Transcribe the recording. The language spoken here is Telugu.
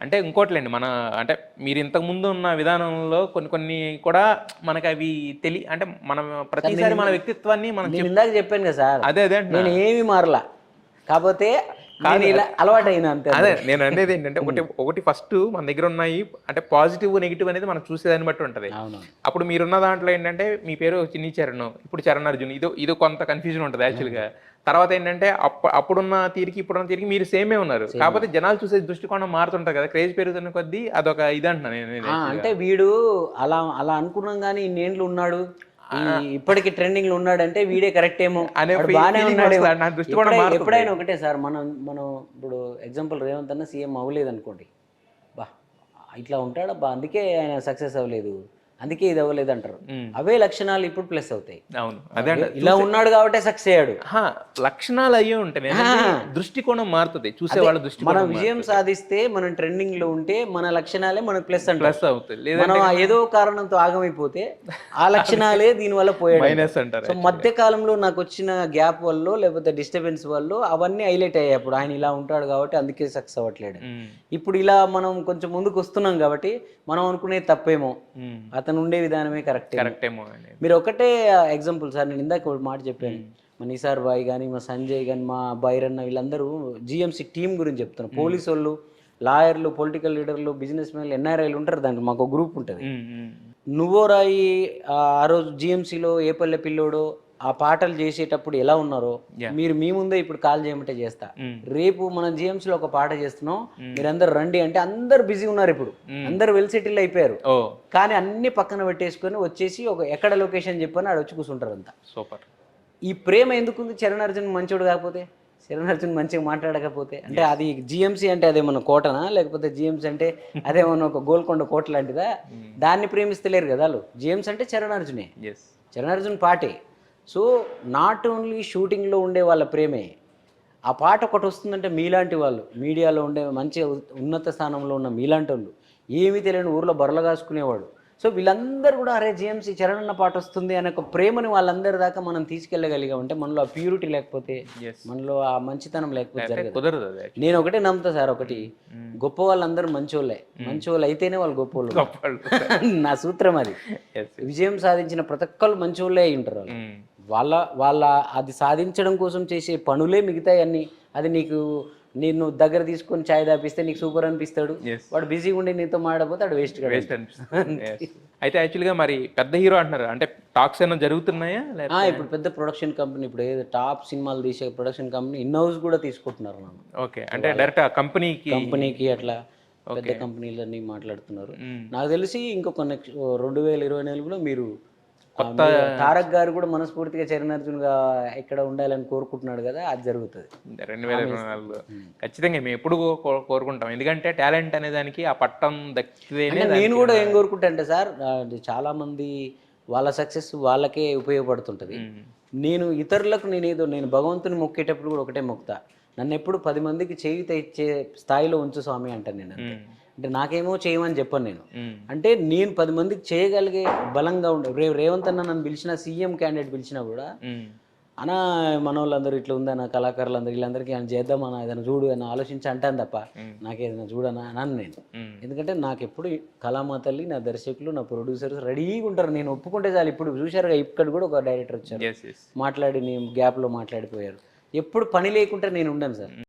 అంటే ఇంకోట్లేండి మన అంటే మీరు ఇంతకు ముందు ఉన్న విధానంలో కొన్ని కొన్ని కూడా మనకి అవి తెలి అంటే మనం ప్రతిసారి మన వ్యక్తిత్వాన్ని మనం ఇందాక చెప్పాను కదా సార్ అదే అదే. నేను ఏమి మారలా కాకపోతే ఇలా అలవాటైన అంతే అదే నేను అనేది ఏంటంటే ఒకటి ఒకటి ఫస్ట్ మన దగ్గర ఉన్నాయి అంటే పాజిటివ్ నెగిటివ్ అనేది మనం చూసేదాన్ని బట్టి ఉంటది. అప్పుడు మీరున్న దాంట్లో ఏంటంటే మీ పేరు చిన్ని చరణ్ ఇప్పుడు చరణ్ అర్జున్ ఇది ఇది కొంత కన్ఫ్యూజన్ ఉంటుంది యాక్చువల్గా తర్వాత ఏంటంటే అప్పు అప్పుడున్న తీరికి ఇప్పుడున్న తీరికి మీరు సేమే ఉన్నారు. కాకపోతే జనాలు చూసే దృష్టికోణం మారుతుంటారు కదా క్రేజ్ పెరుగుతున్న కొద్దీ అదొక ఇది అంటున్నాను అంటే వీడు అలా అలా అనుకున్నాం కానీ ఇన్నేండ్లు ఉన్నాడు. ఈ- ఇప్పటికి ట్రెండింగ్లో ఉన్నాడు అంటే వీడే కరెక్ట్ ఏమో. అనే బాగానే ఉన్నాడు. ఎప్పుడైనా ఒకటే సార్ మనం మనం ఇప్పుడు ఎగ్జాంపుల్ రేవంత్ అన్న సీఎం అవ్వలేదు అనుకోండి బా ఇట్లా ఉంటాడా? బా అందుకే ఆయన సక్సెస్ అవ్వలేదు. అందుకే ఇది అవ్వలేదు అంటారు. అవే లక్షణాలు ఇప్పుడు ప్లస్ అవుతాయి. అవును. అదే అంట. ఇలా ఉన్నాడు కాబట్టి సక్సెస్ అయ్యాడు. లక్షణాలు అయ్యే ఉంటాయి. దృష్టికోణం మారుతుంది. చూసే వాళ్ళ మనం దృష్టికోణం విజయం సాధిస్తే మనం ట్రెండింగ్లో ఉంటే మన లక్షణాలే మనకు ప్లస్ అంటారు. ప్లస్ అవుతుంది మనం ఏదో కారణంతో ఆగమైపోతే ఆ లక్షణాలే దీనివల్ల పోయాడు. మైనస్ అంటారు సో మధ్య కాలంలో నాకు వచ్చిన గ్యాప్ వల్ల లేకపోతే డిస్టర్బెన్స్ వల్ల అవన్నీ హైలైట్ అయ్యాయి. అప్పుడు ఆయన ఇలా ఉంటాడు కాబట్టి అందుకే సక్సెస్ అవ్వట్లేడు ఇప్పుడు ఇలా మనం కొంచెం ముందుకు వస్తున్నాం కాబట్టి మనం అనుకునేది తప్పేమో. అతను ఉండే విధానమే కరెక్ట్ కరెక్ట్ ఏమో మీరు ఒకటే ఎగ్జాంపుల్ సార్ నేను ఇందాక ఒక మాట చెప్పాను. మా నిసార్ బాయ్ కానీ మా సంజయ్ కానీ మా బైరన్న వీళ్ళందరూ జిఎంసీ టీం గురించి చెప్తున్నారు. పోలీసు వాళ్ళు లాయర్లు పొలిటికల్ లీడర్లు బిజినెస్ మ్యాన్లు ఎన్ఆర్ఐలు ఉంటారు దాంట్లో మాకు గ్రూప్ ఉంటుంది. నువ్వో రాయి ఆ ఆ రోజు జిఎంసీలో ఏ పల్లె పిల్లోడో ఆ పాటలు చేసేటప్పుడు ఎలా ఉన్నారో మీరు మీ ముందే ఇప్పుడు కాల్ చేయమంటే చేస్తా. ఉమ్. రేపు మనం జిఎంసీలో ఒక పాట చేస్తున్నాం. మీరందరూ రండి అంటే అందరు బిజీ ఉన్నారు ఇప్పుడు. అందరు వెల్ సెటిల్ అయిపోయారు. ఓ కానీ అన్ని పక్కన పెట్టేసుకొని వచ్చేసి ఒక ఎక్కడ లొకేషన్ చెప్పని ఆడ వచ్చి కూర్చుంటారు అంతా సూపర్ ఈ ప్రేమ ఎందుకుంది? చరణ్ అర్జున్ మంచోడు కాకపోతే? చరణ్ అర్జున్ మంచిగా మాట్లాడకపోతే? అంటే అది జిఎంసీ అంటే అదేమన్నా కోటనా? లేకపోతే జిఎంసీ అంటే అదేమన్నా ఒక గోల్కొండ కోట లాంటిదా? దాన్ని ప్రేమిస్తలేరు కదా వాళ్ళు. జిఎంసీ అంటే చరణ్ అర్జునే చరణ్ అర్జున్ పాటే. సో నాట్ ఓన్లీ షూటింగ్లో ఉండే వాళ్ళ ప్రేమే ఆ పాట ఒకటి వస్తుందంటే మీలాంటి వాళ్ళు మీడియాలో ఉండే మంచి ఉన్నత స్థానంలో ఉన్న మీలాంటి వాళ్ళు ఏమీ తెలియని ఊర్లో బర్రలు కాసుకునేవాడు సో వీళ్ళందరూ కూడా అరే జేఎంసీ చరణ్ అన్న పాట వస్తుంది అనే ఒక ప్రేమని వాళ్ళందరి దాకా మనం తీసుకెళ్ళగలిగాం అంటే మనలో ఆ ప్యూరిటీ లేకపోతే. మనలో ఆ మంచితనం లేకపోతే కుదరదు. నేను ఒకటే నమ్ముతా సార్ ఒకటి గొప్ప వాళ్ళందరూ మంచోళ్ళే మంచోళ్ళు అయితేనే వాళ్ళు గొప్ప వాళ్ళు. నా సూత్రం అది. విజయం సాధించిన ప్రతి ఒక్కళ్ళు మంచోళ్ళే అయి ఉంటారు వాళ్ళు. వాళ్ళ వాళ్ళ అది సాధించడం కోసం చేసే పనులే మిగతాయి అన్ని అది నీకు నిన్ను దగ్గర తీసుకొని ఛాయ్ దాపిస్తే నీకు సూపర్ అనిపిస్తాడు. వాడు బిజీగా ఉండి నీతో మాడపోతే వాడు వేస్ట్ వేస్ట్ అనిపిస్తుంది. అయితే యాక్చువల్గా మరి పెద్ద హీరో అంటున్నారు. అంటే టాక్స్ ఏమైనా జరుగుతున్నాయా? ఇప్పుడు పెద్ద ప్రొడక్షన్ కంపెనీ ఇప్పుడు ఏదో టాప్ సినిమాలు తీసే ప్రొడక్షన్ కంపెనీ ఇన్ హౌస్ కూడా తీసుకుంటున్నారు నన్ను. ఓకే అంటే డైరెక్ట్ ఆ కంపెనీకి కంపెనీకి అట్లా పెద్ద కంపెనీలన్నీ మాట్లాడుతున్నారు. మ్మ్. నాకు తెలిసి ఇంకొక నెక్స్ట్ రెండు వేల ఇరవై నాలుగులో మీరు మీరు తారక్ గారు కూడా మనస్ఫూర్తిగా చరణ్ అర్జున్గా ఇక్కడ ఉండాలని కోరుకుంటున్నాడు కదా అది జరుగుతుంది. రెండు వేల ఇరవై నాలుగులో. ఖచ్చితంగా మేము ఎప్పుడు కోరుకుంటాం. ఎందుకంటే టాలెంట్ అనే దానికి ఆ పట్టం దక్కితేనే నేను కూడా ఏం కోరుకుంటా అంటే సార్ చాలా మంది వాళ్ళ సక్సెస్ వాళ్ళకే ఉపయోగపడుతుంటది. నేను ఇతరులకు నేను ఏదో నేను భగవంతుని మొక్కేటప్పుడు కూడా ఒకటే మొక్కుతా నన్ను ఎప్పుడు పది మందికి చేయుత ఇచ్చే స్థాయిలో ఉంచు స్వామి అంటాను నేను అంటే నాకేమో చేయమని చెప్పను నేను. అంటే నేను పది మందికి చేయగలిగే బలంగా ఉండే రే రేవంత్ అన్న నన్ను పిలిచిన సీఎం క్యాండిడేట్ పిలిచినా కూడా అనా మన వాళ్ళందరూ ఇట్లా ఉందన్న కళాకారులందరూ వీళ్ళందరికీ ఆయన చేద్దామన్నా ఏదైనా చూడు అని ఆలోచించి అంటాను తప్ప నాకేదైనా చూడనా అన్నాను నేను. ఎందుకంటే నాకు ఎప్పుడు కళామా తల్లి నా దర్శకులు నా ప్రొడ్యూసర్స్ రెడీగా ఉంటారు. నేను ఒప్పుకుంటే చాలు. ఇప్పుడు చూశారుగా ఇక్కడ కూడా ఒక డైరెక్టర్ వచ్చారు. మాట్లాడి నేను గ్యాప్లో మాట్లాడిపోయారు. ఎప్పుడు పని లేకుంటే నేను ఉండను సార్.